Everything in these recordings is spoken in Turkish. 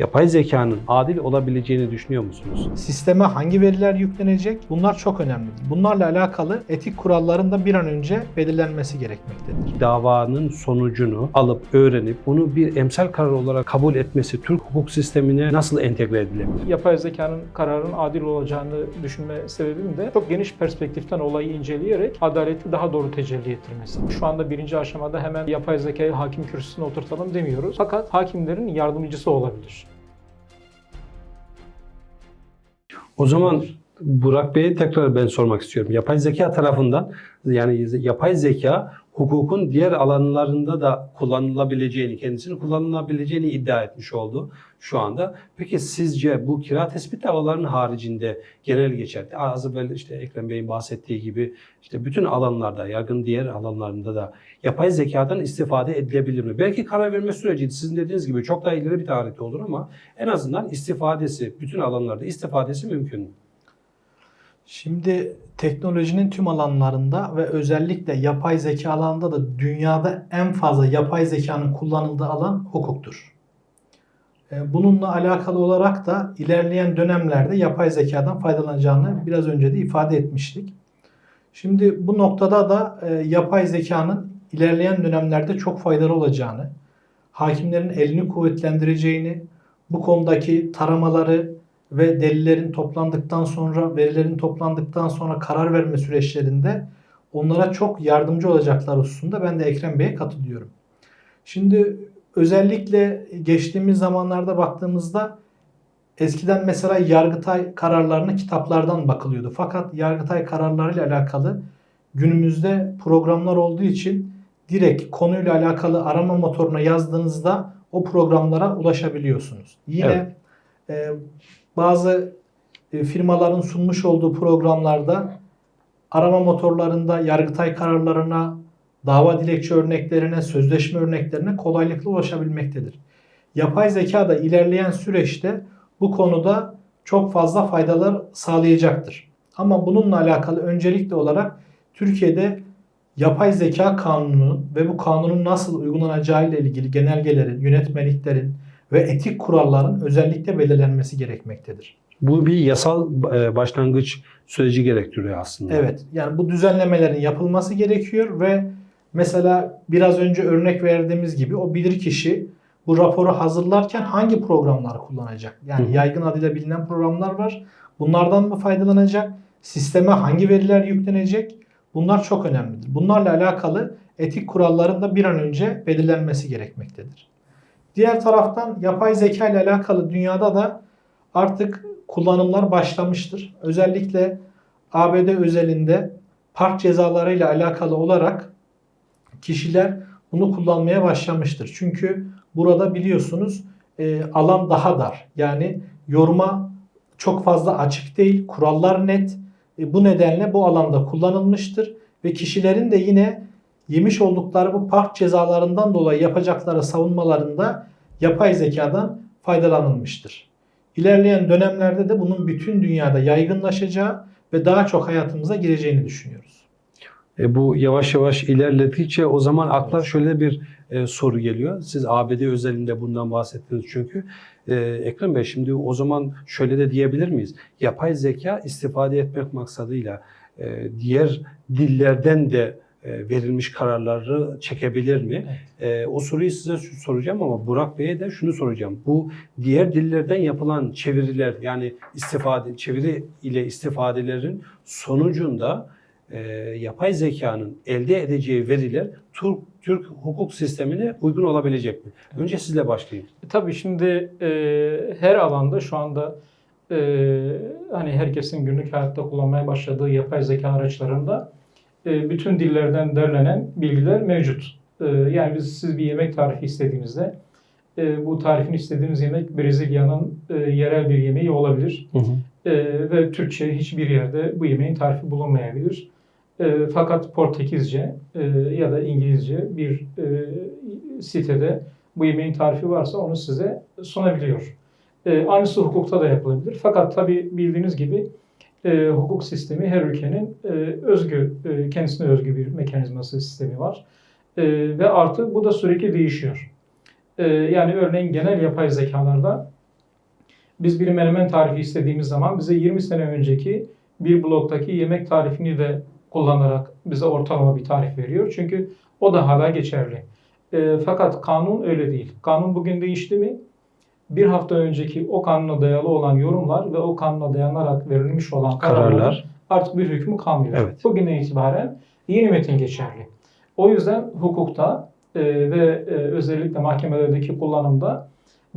Yapay zekanın adil olabileceğini düşünüyor musunuz? Sisteme hangi veriler yüklenecek? Bunlar çok önemli. Bunlarla alakalı etik kuralların da bir an önce belirlenmesi gerekmektedir. Davanın sonucunu alıp öğrenip bunu bir emsal karar olarak kabul etmesi Türk hukuk sistemine nasıl entegre edilebilir? yapay zekanın kararın adil olacağını düşünme sebebim de çok geniş perspektiften olayı inceleyerek adaleti daha doğru tecelli ettirmesi. Şu anda birinci aşamada hemen yapay zekayı hakim kürsüsüne oturtalım demiyoruz. Fakat hakimlerin yardımcısı olabilir. O zaman Burak Bey'e tekrar ben sormak istiyorum. Yapay zeka tarafından yani yapay zeka hukukun diğer alanlarında da kullanılabileceğini, kendisini kullanılabileceğini iddia etmiş oldu şu anda. Peki sizce bu kira tespit davalarının haricinde genel geçer, az evvel işte Ekrem Bey'in bahsettiği gibi işte bütün alanlarda, yargının diğer alanlarında da yapay zekadan istifade edilebilir mi? Belki karar verme süreci sizin dediğiniz gibi çok daha ileri bir tarihte olur ama en azından istifadesi, bütün alanlarda istifadesi mümkün mü? Şimdi teknolojinin tüm alanlarında ve özellikle yapay zeka alanında da dünyada en fazla yapay zekanın kullanıldığı alan hukuktur. E, Bununla alakalı olarak da ilerleyen dönemlerde yapay zekadan faydalanacağını biraz önce de ifade etmiştik. Şimdi bu noktada da e, yapay zekanın ilerleyen dönemlerde çok faydalı olacağını, hakimlerin elini kuvvetlendireceğini, bu konudaki taramaları ve delillerin toplandıktan sonra, verilerin toplandıktan sonra karar verme süreçlerinde onlara çok yardımcı olacaklar hususunda ben de Ekrem Bey'e katılıyorum. Şimdi özellikle geçtiğimiz zamanlarda baktığımızda eskiden mesela Yargıtay kararlarına kitaplardan bakılıyordu. Fakat Yargıtay kararlarıyla alakalı günümüzde programlar olduğu için direkt konuyla alakalı arama motoruna yazdığınızda o programlara ulaşabiliyorsunuz. Yine e, bazı e, firmaların sunmuş olduğu programlarda arama motorlarında Yargıtay kararlarına, dava dilekçe örneklerine, sözleşme örneklerine kolaylıkla ulaşabilmektedir. Yapay zeka da ilerleyen süreçte bu konuda çok fazla faydalar sağlayacaktır. Ama bununla alakalı öncelikli olarak Türkiye'de yapay zeka kanunu ve bu kanunun nasıl uygulanacağı ile ilgili genelgelerin, yönetmeliklerin ve etik kuralların özellikle belirlenmesi gerekmektedir. Bu bir yasal e, başlangıç süreci gerektiriyor aslında. Evet, yani bu düzenlemelerin yapılması gerekiyor ve mesela biraz önce örnek verdiğimiz gibi o bilirkişi bu raporu hazırlarken hangi programları kullanacak? Yani hı. yaygın adıyla bilinen programlar var. Bunlardan mı faydalanacak? Sisteme hangi veriler yüklenecek? Bunlar çok önemlidir. Bunlarla alakalı etik kuralların da bir an önce belirlenmesi gerekmektedir. Diğer taraftan yapay zeka ile alakalı dünyada da artık kullanımlar başlamıştır. Özellikle ABD özelinde park cezalarıyla alakalı olarak kişiler bunu kullanmaya başlamıştır. Çünkü burada biliyorsunuz e, alan daha dar. Yani yoruma çok fazla açık değil. Kurallar net. E, bu nedenle bu alanda kullanılmıştır ve kişilerin de yine yemiş oldukları bu park cezalarından dolayı yapacakları savunmalarında yapay zekadan faydalanılmıştır. İlerleyen dönemlerde de bunun bütün dünyada yaygınlaşacağı ve daha çok hayatımıza gireceğini düşünüyoruz. E, bu yavaş yavaş ilerledikçe o zaman akla şöyle bir e, soru geliyor. Siz ABD özelinde bundan bahsettiniz çünkü. E, Ekrem Bey şimdi o zaman şöyle de diyebilir miyiz? Yapay zeka istifade etmek maksadıyla e, diğer dillerden de verilmiş kararları çekebilir mi? E, o soruyu size soracağım ama Burak Bey'e de şunu soracağım. Bu diğer dillerden yapılan çeviriler yani istifade çeviri ile istifadelerin sonucunda e, yapay zekanın elde edeceği veriler Türk, Türk hukuk sistemine uygun olabilecek mi? Önce sizle başlayayım. E, Tabii şimdi e, her alanda şu anda e, hani herkesin günlük hayatta kullanmaya başladığı yapay zeka araçlarında e, bütün dillerden derlenen bilgiler mevcut. E, yani biz siz bir yemek tarifi istediğinizde e, bu tarifin istediğiniz yemek Brezilya'nın e, yerel bir yemeği olabilir. E, ve Türkçe hiçbir yerde bu yemeğin tarifi bulunmayabilir. E, fakat Portekizce e, ya da İngilizce bir e, sitede bu yemeğin tarifi varsa onu size sunabiliyor. E, aynısı hukukta da yapılabilir. Fakat tabii bildiğiniz gibi e, hukuk sistemi her ülkenin e, özgü, e, kendisine özgü bir mekanizması sistemi var. E, ve artı bu da sürekli değişiyor. E, yani örneğin genel yapay zekalarda Biz bir menemen tarifi istediğimiz zaman bize 20 sene önceki bir bloktaki yemek tarifini de kullanarak bize ortalama bir tarif veriyor. Çünkü o da hala geçerli. E, fakat kanun öyle değil. Kanun bugün değişti mi? Bir hafta önceki o kanuna dayalı olan yorumlar ve o kanuna dayanarak verilmiş olan kararlar Kararlar. artık bir hükmü kalmıyor. Evet. Bugünden itibaren yeni metin geçerli. O yüzden hukukta e, ve e, özellikle mahkemelerdeki kullanımda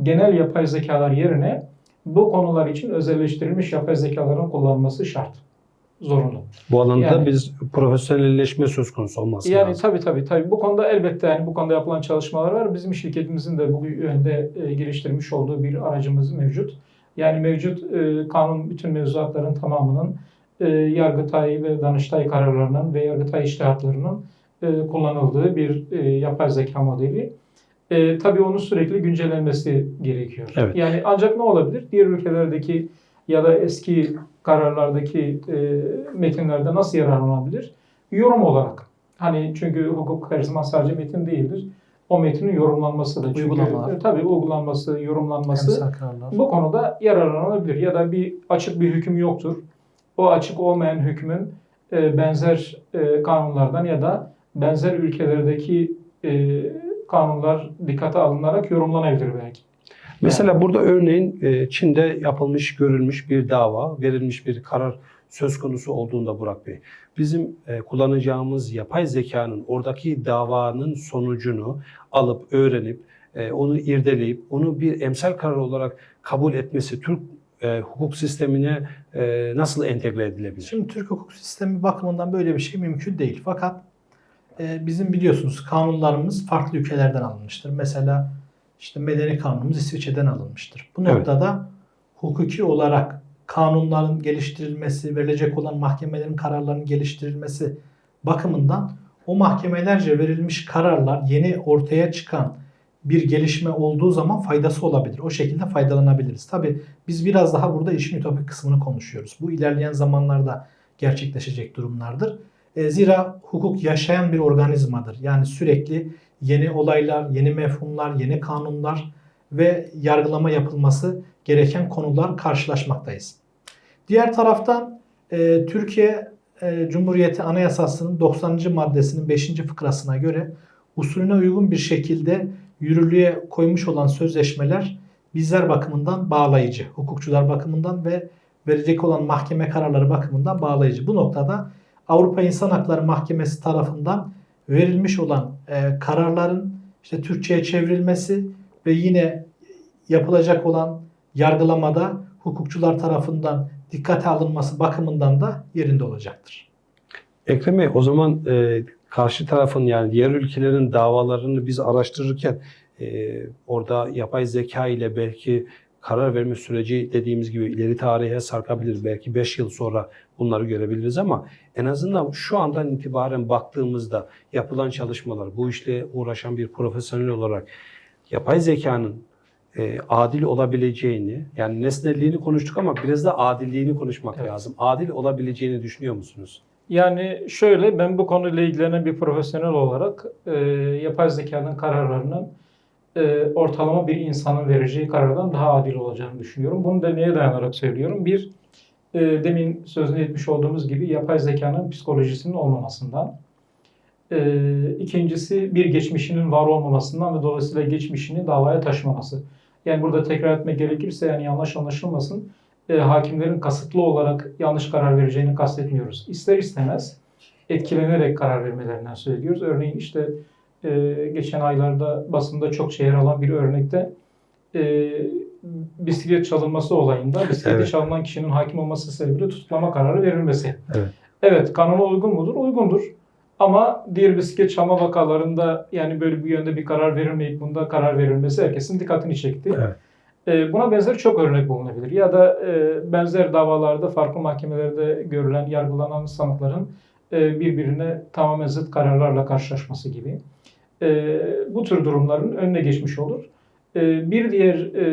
genel yapay zekalar yerine bu konular için özelleştirilmiş yapay zekaların kullanılması şart. Zorunlu. Bu alanda Yani- biz profesyonelleşme söz konusu olması Yani lazım. tabii tabii tabii bu konuda elbette yani bu konuda yapılan çalışmalar var. Bizim şirketimizin de bu yönde e, geliştirmiş olduğu bir aracımız mevcut. Yani mevcut e, kanun bütün mevzuatların tamamının e, Yargıtay ve Danıştay kararlarının ve Yargıtay iştihatlarının e, kullanıldığı bir e, yapay zeka modeli. E, tabii onun sürekli güncellenmesi gerekiyor. Evet. Yani ancak ne olabilir? Diğer ülkelerdeki ya da eski kararlardaki e, metinlerde nasıl yararlanabilir? yorum olarak. Hani çünkü hukuk her zaman sadece metin değildir. O metnin yorumlanması da. Çünkü Uygulamalar. e, tabii uygulanması, yorumlanması bu konuda yararlanabilir. Ya da bir açık bir hüküm yoktur. O açık olmayan hükmün e, benzer e, kanunlardan ya da benzer ülkelerdeki e, kanunlar dikkate alınarak yorumlanabilir belki. Mesela burada örneğin e, Çin'de yapılmış, görülmüş bir dava, verilmiş bir karar söz konusu olduğunda Burak Bey, bizim e, kullanacağımız yapay zekanın oradaki davanın sonucunu alıp öğrenip e, onu irdeleyip onu bir emsal karar olarak kabul etmesi Türk e, hukuk sistemine e, nasıl entegre edilebilir? Şimdi Türk hukuk sistemi bakımından böyle bir şey mümkün değil. Fakat e, bizim biliyorsunuz kanunlarımız farklı ülkelerden alınmıştır. Mesela işte medeni kanunumuz İsviçre'den alınmıştır. Bu Evet. noktada hukuki olarak kanunların geliştirilmesi, verilecek olan mahkemelerin kararlarının geliştirilmesi bakımından o mahkemelerce verilmiş kararlar yeni ortaya çıkan bir gelişme olduğu zaman faydası olabilir. O şekilde faydalanabiliriz. Tabi biz biraz daha burada işin ütopik kısmını konuşuyoruz. Bu ilerleyen zamanlarda gerçekleşecek durumlardır. E, zira hukuk yaşayan bir organizmadır. Yani sürekli yeni olaylar, yeni mefhumlar, yeni kanunlar ve yargılama yapılması gereken konular karşılaşmaktayız. Diğer taraftan e, Türkiye e, Cumhuriyeti Anayasası'nın 90. maddesinin 5. fıkrasına göre usulüne uygun bir şekilde yürürlüğe koymuş olan sözleşmeler bizler bakımından bağlayıcı, hukukçular bakımından ve verecek olan mahkeme kararları bakımından bağlayıcı. Bu noktada Avrupa İnsan Hakları Mahkemesi tarafından verilmiş olan e, kararların işte Türkçe'ye çevrilmesi ve yine yapılacak olan yargılamada hukukçular tarafından dikkate alınması bakımından da yerinde olacaktır. Ekrem Bey, o zaman e, karşı tarafın yani diğer ülkelerin davalarını biz araştırırken e, orada yapay zeka ile belki karar verme süreci dediğimiz gibi ileri tarihe sarkabilir. Belki 5 yıl sonra bunları görebiliriz ama en azından şu andan itibaren baktığımızda yapılan çalışmalar, bu işle uğraşan bir profesyonel olarak yapay zekanın e, adil olabileceğini, yani nesnelliğini konuştuk ama biraz da adilliğini konuşmak Evet. lazım. Adil olabileceğini düşünüyor musunuz? Yani şöyle ben bu konuyla ilgilenen bir profesyonel olarak e, yapay zekanın kararlarının e, ortalama bir insanın vereceği karardan daha adil olacağını düşünüyorum. Bunu da neye dayanarak söylüyorum? Bir, e, demin sözünü etmiş olduğumuz gibi yapay zekanın psikolojisinin olmamasından. E, ikincisi bir geçmişinin var olmamasından ve dolayısıyla geçmişini davaya taşımaması. Yani burada tekrar etmek gerekirse yani yanlış anlaşılmasın e, hakimlerin kasıtlı olarak yanlış karar vereceğini kastetmiyoruz. İster istemez etkilenerek karar vermelerinden söz ediyoruz. Örneğin işte e, geçen aylarda basında çok yer alan bir örnekte e, bisiklet çalınması olayında bisikleti Evet. çalınan kişinin hakim olması sebebiyle tutuklama kararı verilmesi. Evet. Evet kanuna uygun mudur? Uygundur. Ama diğer bisiklet çalma vakalarında yani böyle bir yönde bir karar verilmeyip bunda karar verilmesi herkesin dikkatini çekti. Evet. E, Buna benzer çok örnek bulunabilir. Ya da e, benzer davalarda farklı mahkemelerde görülen, yargılanan sanıkların e, birbirine tamamen zıt kararlarla karşılaşması gibi. E, Bu tür durumların önüne geçmiş olur. E, Bir diğer e,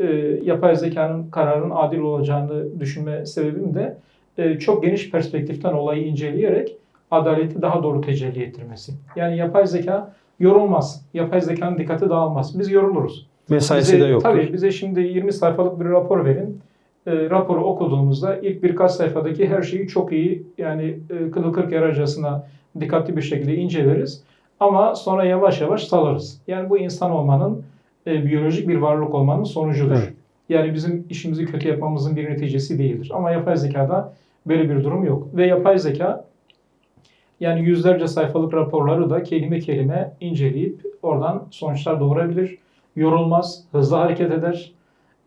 e, yapay zekanın kararın adil olacağını düşünme sebebim de e, çok geniş perspektiften olayı inceleyerek adaleti daha doğru tecelli ettirmesi. Yani yapay zeka yorulmaz. Yapay zekanın dikkati dağılmaz. Biz yoruluruz. Mesaisi Bize- de yoktur. Tabii bize şimdi 20 sayfalık bir rapor verin. E, raporu okuduğumuzda ilk birkaç sayfadaki her şeyi çok iyi yani e, kılı kırk yararcasına dikkatli bir şekilde inceleriz. Ama sonra yavaş yavaş salarız. Yani bu insan olmanın e, biyolojik bir varlık olmanın sonucudur. Evet. Yani bizim işimizi kötü yapmamızın bir neticesi değildir. Ama yapay zekada böyle bir durum yok. Ve yapay zeka yani yüzlerce sayfalık raporları da kelime kelime inceleyip oradan sonuçlar doğurabilir. Yorulmaz, hızlı hareket eder.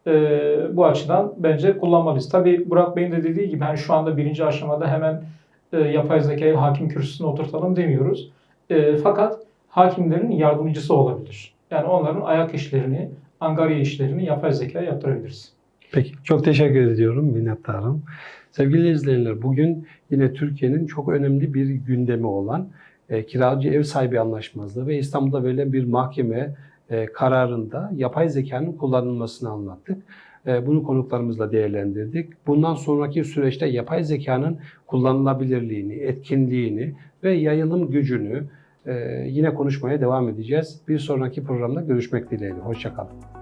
Ee, bu açıdan bence kullanmalıyız. Tabii Burak Bey'in de dediği gibi hani şu anda birinci aşamada hemen e, yapay zekayı hakim kürsüsüne oturtalım demiyoruz. E, fakat hakimlerin yardımcısı olabilir. Yani onların ayak işlerini, angarya işlerini yapay zekaya yaptırabiliriz. Peki çok teşekkür ediyorum minnettarım. Sevgili izleyenler bugün yine Türkiye'nin çok önemli bir gündemi olan e, kiracı ev sahibi anlaşmazlığı ve İstanbul'da verilen bir mahkeme e, kararında yapay zekanın kullanılmasını anlattık. E, bunu konuklarımızla değerlendirdik. Bundan sonraki süreçte yapay zekanın kullanılabilirliğini, etkinliğini ve yayılım gücünü e, yine konuşmaya devam edeceğiz. Bir sonraki programda görüşmek dileğiyle. Hoşçakalın.